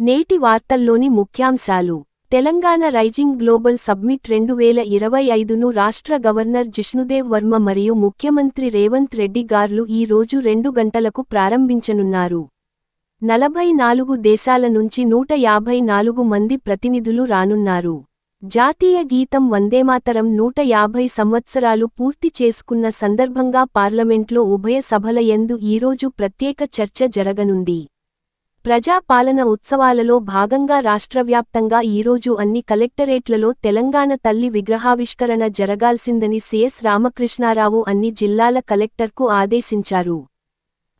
నేటి వార్తల్లోని ముఖ్యాంశాలు. తెలంగాణ రైజింగ్ గ్లోబల్ సబ్మిట్ రెండు వేల ఇరవై ఐదును రాష్ట్ర గవర్నర్ జిష్ణుదేవ్ వర్మ మరియు ముఖ్యమంత్రి రేవంత్ రెడ్డి గార్లు ఈ రోజు రెండు గంటలకు ప్రారంభించనున్నారు. నలభై నాలుగు దేశాల నుంచి నూట యాభై నాలుగు మంది ప్రతినిధులు రానున్నారు. జాతీయ గీతం వందేమాతరం నూట యాభై సంవత్సరాలు పూర్తి చేసుకున్న సందర్భంగా పార్లమెంట్లో ఉభయ సభల యందు ఈరోజు ప్రత్యేక చర్చ జరగనుంది. ప్రజాపాలన ఉత్సవాలలో భాగంగా రాష్ట్రవ్యాప్తంగా ఈరోజు అన్ని కలెక్టరేట్లలో తెలంగాణ తల్లి విగ్రహావిష్కరణ జరగాల్సిందని సిఎస్ రామకృష్ణారావు అన్ని జిల్లాల కలెక్టర్కు ఆదేశించారు.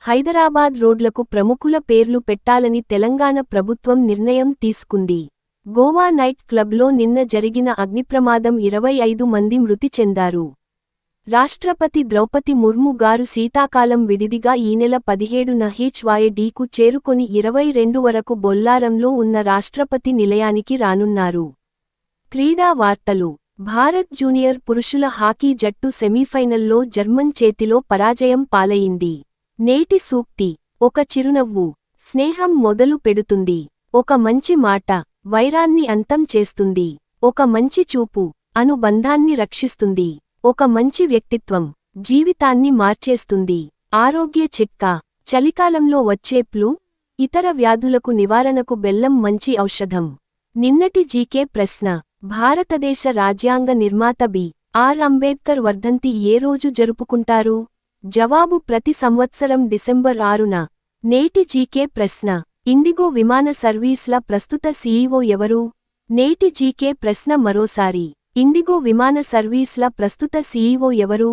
హైదరాబాద్ రోడ్లకు ప్రముఖుల పేర్లు పెట్టాలని తెలంగాణ ప్రభుత్వం నిర్ణయం తీసుకుంది. గోవా నైట్ క్లబ్లో నిన్న జరిగిన అగ్నిప్రమాదం ఇరవై ఐదు మంది మృతి చెందారు. రాష్ట్రపతి ద్రౌపది ముర్ము గారు శీతాకాలం విడిదిగా ఈ నెల పదిహేడున హెచ్వాయడీకు చేరుకొని ఇరవై రెండు వరకు బొల్లారంలో ఉన్న రాష్ట్రపతి నిలయానికి రానున్నారు. క్రీడా వార్తలు. భారత్ జూనియర్ పురుషుల హాకీ జట్టు సెమీఫైనల్లో జర్మన్ చేతిలో పరాజయం పాలయింది నేటి సూక్తి. ఒక చిరునవ్వు. స్నేహం మొదలు పెడుతుంది. ఒక మంచి మాట. వైరాన్ని అంతం చేస్తుంది. ఒక మంచి చూపు. అనుబంధాన్ని రక్షిస్తుంది. ఒక మంచి వ్యక్తిత్వం జీవితాన్ని మార్చేస్తుంది. ఆరోగ్య చిట్కా. చలికాలంలో వచ్చే ప్లూ ఇతర వ్యాధులకు నివారణకు బెల్లం మంచి ఔషధం. నిన్నటి జీకే ప్రశ్న. భారతదేశ రాజ్యాంగ నిర్మాత బి. ఆర్. అంబేద్కర్ వర్ధంతి ఏ రోజు జరుపుకుంటారు? జవాబు ప్రతి సంవత్సరం డిసెంబర్ ఆరున. నేటి జీకే ప్రశ్న. ఇండిగో విమాన సర్వీస్ల ప్రస్తుత సీఈఓ ఎవరు? నేటి జీకే ప్రశ్న మరోసారి. ఇండిగో విమాన సర్వీస్ల ప్రస్తుత సీఈఓ ఎవరు?